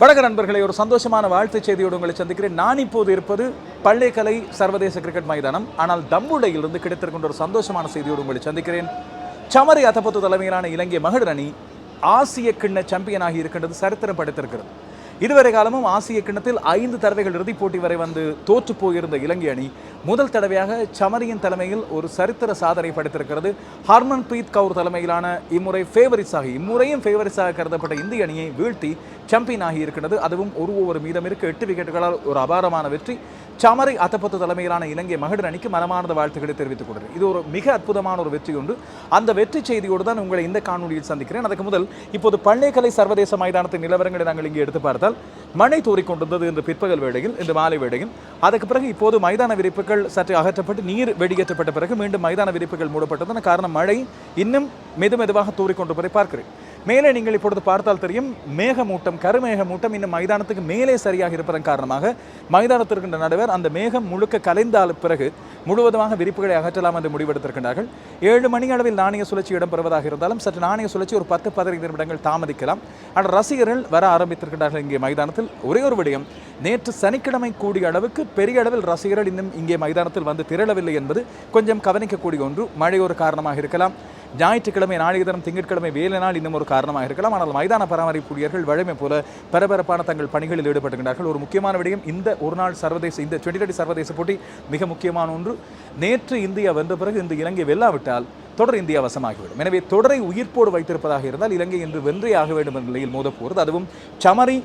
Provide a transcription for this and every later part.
வடக நண்பர்களை ஒரு சந்தோஷமான வாழ்த்துச் செய்தியோடு உங்களை சந்திக்கிறேன். நான் இப்போது இருப்பது பள்ளிக்கலை சர்வதேச கிரிக்கெட் மைதானம். ஆனால் தம்புடையிலிருந்து கிடைத்திருக்கின்ற ஒரு சந்தோஷமான செய்தியோடு உங்களை சந்திக்கிறேன். சமரி அத்தப்பத்து தலைமையிலான இலங்கை மகளிர் அணி ஆசிய கிண்ண சாம்பியனாகி இருக்கின்றது சரித்திரம் படைத்திருக்கிறது. இதுவரை காலமும் ஆசிய கிண்ணத்தில் ஐந்து தடவைகள் இறுதிப் போட்டி வரை வந்து தோற்று போயிருந்த இலங்கை அணி முதல் தடவையாக சமரியின் தலைமையில் ஒரு சரித்திர சாதனை படைத்திருக்கிறது. ஹர்மன் பிரீத் கவுர் தலைமையிலான இம்முறை ஃபேவரிட்ஸாக இம்முறையும் ஃபேவரிட்ஸாக கருதப்பட்ட இந்திய அணியை வீழ்த்தி சாம்பியன் ஆகி இருக்கிறது அதுவும் ஒரு ஓவர் மீதம் இருக்க எட்டு விக்கெட்டுகளால் ஒரு அபாரமான வெற்றி. சமரை அத்தப்பத்து தலைமையிலான இலங்கை மகளிர் அணிக்கு மனமார்ந்த வாழ்த்துக்களை தெரிவித்துக் கொள்கிறேன். இது ஒரு மிக அற்புதமான ஒரு வெற்றி ஒன்று அந்த வெற்றி செய்தியோடு தான் உங்களை இந்த காணொலியில் சந்திக்கிறேன். அதுக்கு முதல் இப்போது பள்ளிக்கலை சர்வதேச மைதானத்தின் நிலவரங்களை நாங்கள் இங்கே எடுத்து பார்த்தால் மழை தூறிக்கொண்டிருந்தது இன்று பிற்பகல் வேளையில் இன்று மாலை வேளையில். அதுக்கு பிறகு இப்போது மைதான விரிப்புகள் சற்று அகற்றப்பட்டு நீர் வெடியேற்றப்பட்ட பிறகு மீண்டும் மைதான விரிப்புகள் மூடப்பட்டதன் காரணம் மழை இன்னும் மெது மெதுவாக தூறிக்கொண்டிருப்பதை பார்க்கிறேன். மேலே நீங்கள் இப்பொழுது பார்த்தால் தெரியும் மேகமூட்டம் கருமேகமூட்டம் இன்னும் மைதானத்துக்கு மேலே சரியாக இருப்பதன் காரணமாக மைதானத்திற்கின்ற நடுவர் அந்த மேகம் முழுக்க கலைந்தால் பிறகு முழுவதுமாக விரிப்புகளை அகற்றலாம் என்று முடிவெடுத்திருக்கின்றார்கள். ஏழு மணி அளவில் நாணய சுழற்சி இடம்பெறுவதாக இருந்தாலும் சற்று நாணய சுழற்சி ஒரு பத்து பதினைந்து நிமிடங்கள் தாமதிக்கலாம். ஆனால் ரசிகர்கள் வர ஆரம்பித்திருக்கின்றார்கள் இங்கே மைதானத்தில். ஒரே ஒரு விடயம் நேற்று சனிக்கிழமை கூடிய அளவுக்கு பெரிய அளவில் ரசிகர்கள் இன்னும் இங்கே மைதானத்தில் வந்து திரளவில்லை என்பது கொஞ்சம் கவனிக்கக்கூடிய ஒன்று. மழை ஒரு காரணமாக இருக்கலாம். ஞாயிற்றுக்கிழமை நாளைய தினம் திங்கட்கிழமை வேலை நாள் இன்னும் ஒரு காரணமாக இருக்கலாம். ஆனால் மைதான பராமரிப்பு ஊழியர்கள் வழமை போல பரபரப்பான தங்கள் பணிகளில் ஈடுபட்டுகின்றார்கள் ஒரு முக்கியமான விடயம் இந்த ஒரு நாள் சர்வதேச இந்த டுவெண்ட்டி சர்வதேச போட்டி மிக முக்கியமான ஒன்று. நேற்று இந்தியா வென்ற பிறகு இந்த இலங்கை வெல்லாவிட்டால் தொடர் இந்தியா வசமாகிவிடும். எனவே தொடரை உயிர்ப்போடு வைத்திருப்பதாக இருந்தால் இலங்கை இன்று வென்றே ஆக வேண்டும் என்ற நிலையில் மோதப்போகிறது. அதுவும் சமரி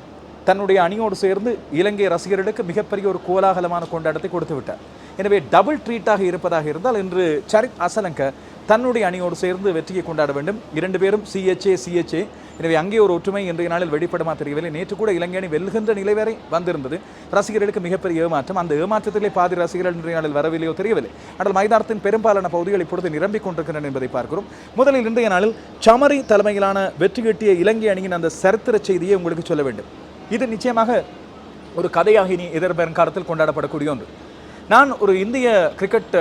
தன்னுடைய அணியோடு சேர்ந்து இலங்கை ரசிகர்களுக்கு மிகப்பெரிய ஒரு கோலாகலமான கொண்டாட்டத்தை கொடுத்து விட்டார் எனவே டபுள் ட்ரீட்டாக இருப்பதாக இருந்தால் இன்று சரித் அசலங்க தன்னுடைய அணியோடு சேர்ந்து வெற்றியை கொண்டாட வேண்டும். இரண்டு பேரும் சிஎச்ஏ சிஎச்ஏ எனவே அங்கே ஒரு ஒற்றுமை இன்றைய நாளில் வெளிப்படமா தெரியவில்லை. நேற்று கூட இலங்கை அணி வெல்கின்ற நிலை வரை வந்திருந்தது. ரசிகர்களுக்கு மிகப்பெரிய ஏமாற்றம். அந்த ஏமாற்றத்திலே பாதி ரசிகர்கள் இன்றைய நாளில் வரவில்லையோ தெரியவில்லை. ஆனால் மைதானத்தின் பெரும்பாலான பகுதிகள் இப்பொழுது நிரம்பிக் கொண்டிருக்கின்றன என்பதை பார்க்கிறோம். முதலில் இன்றைய நாளில் சமரி தலைமையிலான வெற்றி கட்டிய இலங்கை அணியின் அந்த சரித்திர செய்தியை உங்களுக்கு சொல்ல வேண்டும். இது நிச்சயமாக ஒரு கதையாக இனி எதிர்வரும் காலத்தில் கொண்டாடப்படக்கூடிய ஒன்று. நான் ஒரு இந்திய கிரிக்கெட்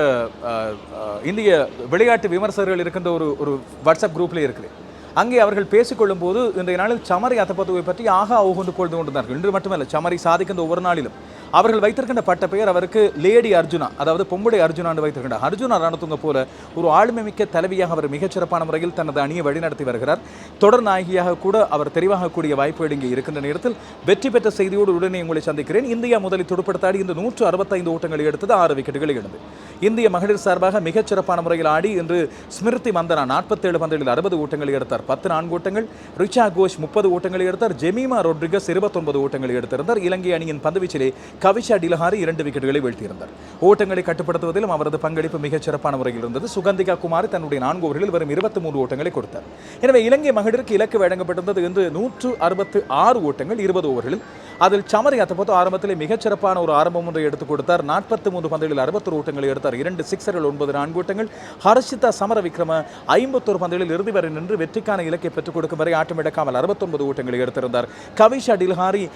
இந்திய விளையாட்டு விமர்சகர்கள் இருக்கின்ற ஒரு ஒரு வாட்ஸ்அப் குரூப்பில் இருக்கிறேன். அங்கே அவர்கள் பேசிக்கொள்ளும் போது இன்றைய நாளில் சமரி அத்தப்பத்துவை பற்றி ஆகா ஓகொண்டு கொண்டு கொண்டிருந்தார்கள். இன்று மட்டுமல்ல சமரி சாதிக்கின்ற ஒவ்வொரு நாளிலும். அவர்கள் வைத்திருக்கின்ற பட்ட பெயர் அவருக்கு லேடி அர்ஜுனா அதாவது பொம்புடை அர்ஜுனா வைத்திருக்கின்றார். அர்ஜுனா ரணத்துங்க போல ஒரு ஆளுமை மிக்க தலைவியாக அவர் மிகச்சிறப்பான முறையில் தனது அணியை வழிநடத்தி வருகிறார். தொடர் நாயகியாக கூட அவர் தெரிவாகக்கூடிய வாய்ப்புகள் இங்கே இருக்கின்ற நேரத்தில் வெற்றி பெற்ற செய்தியோடு உடனே உங்களை சந்திக்கிறேன். இந்தியா முதலில் துடுப்படுத்தாடி இந்த நூற்று அறுபத்தைந்து ஓட்டங்களை எடுத்தது ஆறு விக்கெட்டுகள் எழுந்து இந்திய மகளிர் சார்பாக மிகச்சிறப்பான முறையில் ஆடி இன்று ஸ்மிருதி மந்தனா நாற்பத்தேழு பந்தலில் அறுபது ஓட்டங்களை எடுத்தார். பத்து நான்கு ஓட்டங்கள் ரிச்சா கோஷ் முப்பது ஓட்டங்களை எடுத்தார். ஜெமீமா ரொட்ரிகஸ் இருபத்தொன்பது ஓட்டங்களை எடுத்திருந்தார். இலங்கை அணியின் பந்துவீச்சிலே கவிஷா டிலஹாரி இரண்டு விக்கெட்டுகளை வீழ்த்தியிருந்தார். ஓட்டங்களை கட்டுப்படுத்துவதிலும் அவரது பங்களிப்பு மிகச் சிறப்பான முறையில் இருந்தது. சுகந்திகா குமார் தன்னுடைய நான்கு ஓவர்களில் வரும் இருபத்தி மூன்று ஓட்டங்களை கொடுத்தார். எனவே இலங்கை மகளிருக்கு இலக்கு வழங்கப்பட்டிருந்தது என்று நூற்று அறுபத்து ஆறு ஓட்டங்கள் இருபது ஓவர்களில். அதில் சமரி அத்தப்போது மிகச் மிகச்சிறப்பான ஒரு ஆரம்பம் ஒன்றை எடுத்துக் கொடுத்தார். நாற்பத்தி மூன்று பந்துகளில் அறுபத்தொரு ஓட்டங்களை எடுத்தார். இரண்டு சிக்ஸர்கள் ஒன்பது நான்கு ஓட்டங்கள். ஹர்ஷிதா சமர விக்ரம ஐம்பத்தொரு பந்துகளில் இறுதி வரை நின்று வெற்றிக்கான இலக்கை பெற்றுக் கொடுக்கும் வரை ஆட்டமிடக்காமல் அறுபத்தொன்பது ஓட்டங்களை எடுத்திருந்தார். கவிஷா டில்ஹாரி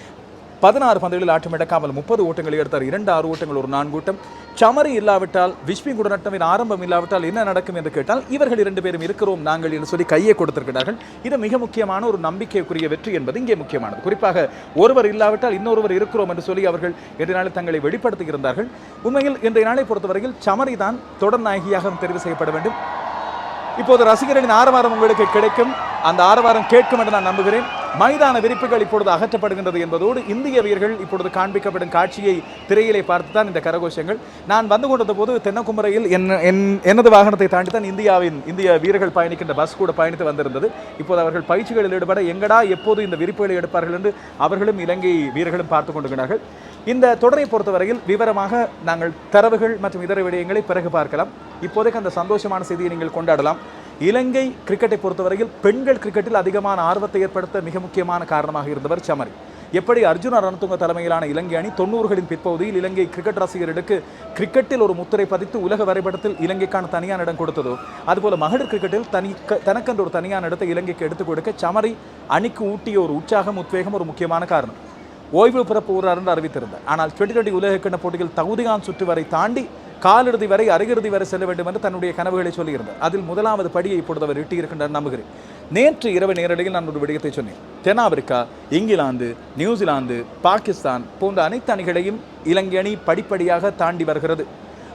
பதினாறு பந்துகளில் ஆட்டமிடக்காமல் முப்பது ஓட்டங்களை எடுத்தார். இரண்டு ஆறு ஓட்டங்கள் ஒரு நான்கு ஓட்டம் சமரி இல்லாவிட்டால் விஷ்மி குடநட்டமின் ஆரம்பம் இல்லாவிட்டால் என்ன நடக்கும் என்று கேட்டால் இவர்கள் இரண்டு பேரும் இருக்கிறோம் நாங்கள் என்று சொல்லி கையை கொடுத்திருக்கிறார்கள். இது மிக முக்கியமான ஒரு நம்பிக்கைக்குரிய வெற்றி என்பது இங்கே முக்கியமானது. குறிப்பாக ஒருவர் இல்லாவிட்டால் இன்னொருவர் இருக்கிறோம் என்று சொல்லி அவர்கள் இன்றைய நாளில் தங்களை வெளிப்படுத்துகிறார்கள் உண்மையில் இன்றைய நாளை பொறுத்தவரையில் சமரி தான் தொடர் நாயகியாக தெரிவு செய்யப்பட வேண்டும். இப்போது ரசிகர்களின் ஆரவாரம் உங்களுக்கு கிடைக்கும். அந்த ஆரவாரம் கேட்கும் என்று நான் நம்புகிறேன். மைதான விரிப்புகள் இப்பொழுது அகற்றப்படுகின்றது என்பதோடு இந்திய வீரர்கள் இப்பொழுது காண்பிக்கப்படும் காட்சியை திரையிலே பார்த்து தான் இந்த கரகோஷங்கள். நான் வந்து கொண்டிருந்த போது தென்னக்குமரையில் என் என் எனது வாகனத்தை தாண்டி தான் இந்தியாவின் இந்திய வீரர்கள் பயணிக்கின்ற பஸ் கூட பயணித்து வந்திருந்தது. இப்போது அவர்கள் பயிற்சிகளில் ஈடுபட எங்கடா எப்போது இந்த விரிப்புகளை எடுப்பார்கள் என்று அவர்களும் இலங்கை வீரர்களும் பார்த்து கொண்டிருக்கிறார்கள். இந்த தொடரை பொறுத்தவரையில் விவரமாக நாங்கள் தரவுகள் மற்றும் இதர விடயங்களை பிறகு பார்க்கலாம். இப்போதைக்கு அந்த சந்தோஷமான செய்தியை நீங்கள் கொண்டாடலாம். இலங்கை கிரிக்கெட்டை பொறுத்தவரையில் பெண்கள் கிரிக்கெட்டில் அதிகமான ஆர்வத்தை ஏற்படுத்த மிக முக்கியமான காரணமாக இருந்தவர் சமரி. எப்படி அர்ஜுன ரணத்துங்க தலைமையிலான இலங்கை அணி தொண்ணூறுகளின் பிற்பகுதியில் இலங்கை கிரிக்கெட் ரசிகர்களுக்கு கிரிக்கெட்டில் ஒரு முத்திரை பதித்து உலக வரைபடத்தில் இலங்கைக்கான தனியான இடம் கொடுத்ததோ அதுபோல மகளிர் கிரிக்கெட்டில் தனி தனக்கன்று தனக்கென்று ஒரு தனியான இடத்தை இலங்கைக்கு எடுத்துக் கொடுக்க சமரி அணிக்கு ஊட்டிய ஒரு உற்சாகம் உத்வேகம் ஒரு முக்கியமான காரணம். ஓய்வு பிறப்பு ஊரார் என்று அறிவித்திருந்தார். ஆனால் டுவெண்ட்டி டுவெண்ட்டி உலகக்கிண்ண போட்டியில் தகுதிகான் சுற்று வரை தாண்டி காலிறுதி வரை அரையிறுதி வரை செல்ல வேண்டும் என்று தன்னுடைய கனவுகளை சொல்லியிருந்தார். அதில் முதலாவது படியை இப்பொழுது அவர் எட்டியிருக்கின்றார் நம்புகிறேன். நேற்று இரவு நேரடியில் நான் ஒரு விடயத்தை சொன்னேன். தென்னாப்பிரிக்கா இங்கிலாந்து நியூசிலாந்து பாகிஸ்தான் போன்ற அனைத்து அணிகளையும் இலங்கை அணி படிப்படியாக தாண்டி வருகிறது.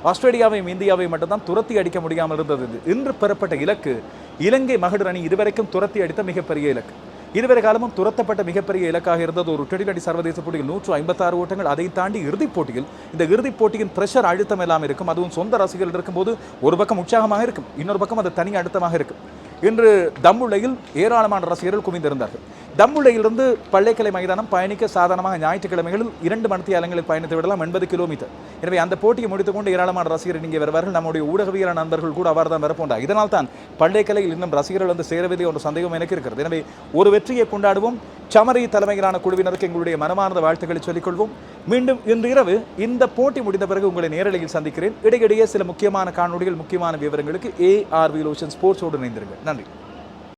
ஆஸ்திரேலியாவையும் இந்தியாவையும் மட்டும்தான் துரத்தி அடிக்க முடியாமல் இருந்தது. இன்று பெறப்பட்ட இலக்கு இலங்கை மகளிர் அணி இதுவரைக்கும் துரத்தி அடித்த மிகப்பெரிய இலக்கு. இதுவரை காலமும் துரத்தப்பட்ட மிகப்பெரிய இலக்காக இருந்தது ஒரு டுவெண்டி சர்வதேச போட்டியில் நூற்று ஐம்பத்தாறு ஓட்டங்கள். அதை தாண்டி இறுதிப் போட்டியில் இந்த இறுதிப் போட்டியின் பிரஷர் அழுத்தம் எல்லாம் இருக்கும். அதுவும் சொந்த ரசிகர்கள் இருக்கும்போது ஒரு பக்கம் உற்சாகமாக இருக்கும் இன்னொரு பக்கம் அது தனி அழுத்தமாக இருக்கும். இன்று தம்முலையில் ஏராளமான ரசிகர்கள் குவிந்திருந்தார்கள். தம்புள்ளையிலிருந்து பள்ளைக்கலை மைதானம் பயணிக்க சாதாரணமாக ஞாயிற்றுக்கிழமைகளில் இரண்டு மணித்தியாலங்களில் பயணித்து விடலாம் எண்பது கிலோமீட்டர். எனவே அந்த போட்டியை முடித்துக்கொண்டு ஏராளமான ரசிகர்கள் இங்கே வருவார்கள். நம்முடைய ஊடகவியல் நண்பர்கள் கூட அவர் தான் வரப்போன்றார் இதனால் தான் பள்ளைக்கலையில் இன்னும் ரசிகர்கள் வந்து சேரவில்லை என்ற சந்தேகம் எனக்கு இருக்கிறது. எனவே ஒரு வெற்றியை கொண்டாடுவோம். சமரி தலைமையிலான குழுவினருக்கு எங்களுடைய மனமார்ந்த வாழ்த்துக்களை சொல்லிக்கொள்வோம். மீண்டும் இன்று இரவு இந்த போட்டி முடிந்த பிறகு உங்களை நேரலையில் சந்திக்கிறேன். இடையிடையே சில முக்கியமான காணொளிகள் முக்கியமான விவரங்களுக்கு ஏஆர்வி லோஷன் ஸ்போர்ட்ஸோடு இணைந்திருங்கள். நன்றி.